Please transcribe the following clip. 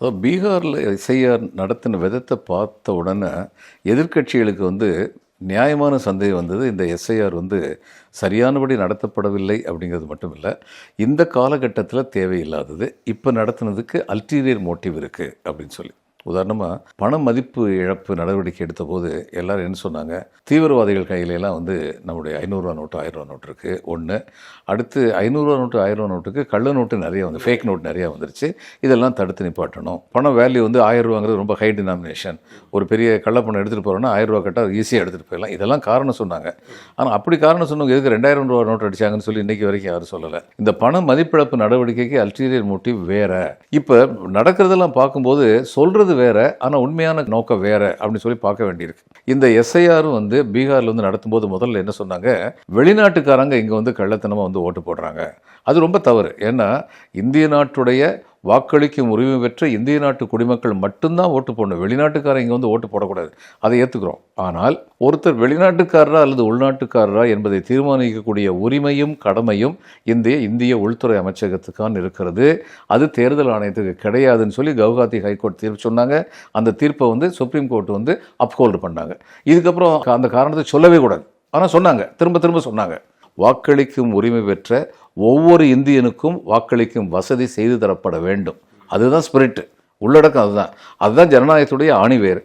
அதாவது பீகாரில் எஸ்ஐஆர் நடத்தின விதத்தை பார்த்த உடனே எதிர்க்கட்சிகளுக்கு வந்து நியாயமான சந்தேகம் வந்தது. இந்த எஸ்ஐஆர் வந்து சரியானபடி நடத்தப்படவில்லை அப்படிங்கிறது மட்டும் இல்லை இந்த காலகட்டத்தில் தேவையில்லாதது. இப்போ நடத்துனதுக்கு அல்டீரியர் மோட்டிவ் இருக்குது அப்படின்னு சொல்லி. உதாரணமாக பண மதிப்பு இழப்பு நடவடிக்கை எடுத்தபோது எல்லாரும் என்ன சொன்னாங்க? தீவிரவாதிகள் கையில எல்லாம் வந்து நம்முடைய ஐநூறுரூவா நோட்டு ஆயிரம் ரூபா நோட்டு இருக்குது ஒன்று அடுத்து ஐநூறுரூவா நோட்டு ஆயிரம் ரூபா நோட்டுக்கு கள்ள நோட்டு நிறைய வந்து ஃபேக் நோட் நிறைய வந்துருச்சு. இதெல்லாம் தடுத்து நிப்பாட்டணும். பணம் வேல்யூ வந்து ஆயிரம் ரூபாங்கிறது ரொம்ப ஹை டினாமினேஷன் ஒரு பெரிய கள்ளப்பணம் எடுத்துகிட்டு போகிறோன்னா ஆயிரம் ரூபா கட்டால் ஈஸியாக எடுத்துகிட்டு போயிடலாம். இதெல்லாம் காரணம் சொன்னாங்க. ஆனால் அப்படி காரணம் சொன்னவங்க எதுக்கு ரெண்டாயிரம் ரூபா நோட்டு அடிச்சாங்கன்னு சொல்லி இன்னைக்கு வரைக்கும் யாரும் சொல்லலை. இந்த பண மதிப்பிழப்பு நடவடிக்கைக்கு அல்டீரியர் மோட்டிவ் வேற. இப்போ நடக்கிறதெல்லாம் பார்க்கும்போது சொல்கிறது வேறு ஆனால் உண்மையான நோக்கம் வேறு அப்படின்னு சொல்லி பார்க்க வேண்டியிருக்கு. இந்த எஸ்ஐஆரும் வந்து பீகாரில் வந்து நடத்தும்போது முதல்ல என்ன சொன்னாங்க? வெளிநாட்டுக்காரங்க இங்கே வந்து கள்ளத்தனமாக வந்து ஓட்டு போடுறாங்க. அது ரொம்ப தவறு. ஏன்னா இந்திய நாட்டுடைய வாக்களிக்கும் உரிமை பெற்ற இந்திய நாட்டு குடிமக்கள் மட்டும்தான் ஓட்டு போடணும். வெளிநாட்டுக்காரன் இங்கே வந்து ஓட்டு போடக்கூடாது. அதை ஏற்றுக்கிறோம் ஆனால் ஒருத்தர் வெளிநாட்டுக்காரரா அல்லது உள்நாட்டுக்காரரா என்பதை தீர்மானிக்கக்கூடிய உரிமையும் கடமையும் இந்திய இந்திய உள்துறை அமைச்சகத்துக்கான் இருக்கிறது. அது தேர்தல் ஆணையத்துக்கு கிடையாதுன்னு சொல்லி கவுகாத்தி ஹைகோர்ட் தீர்ப்பு சொன்னாங்க. அந்த தீர்ப்பை வந்து சுப்ரீம் கோர்ட் வந்து அப்ஹோல்டு பண்ணாங்க. இதுக்கப்புறம் அந்த காரணத்தை சொல்லவே கூடாது. ஆனால் சொன்னாங்க. திரும்ப திரும்ப சொன்னாங்க. வாக்களிக்கும் உரிமை பெற்ற ஒவ்வொரு இந்தியனுக்கும் வாக்களிக்கும் வசதி செய்து தரப்பட வேண்டும். அதுதான் ஸ்பிரிட் உள்ளடக்கம் அதுதான். அதுதான் ஜனநாயகத்துடைய ஆணிவேர்.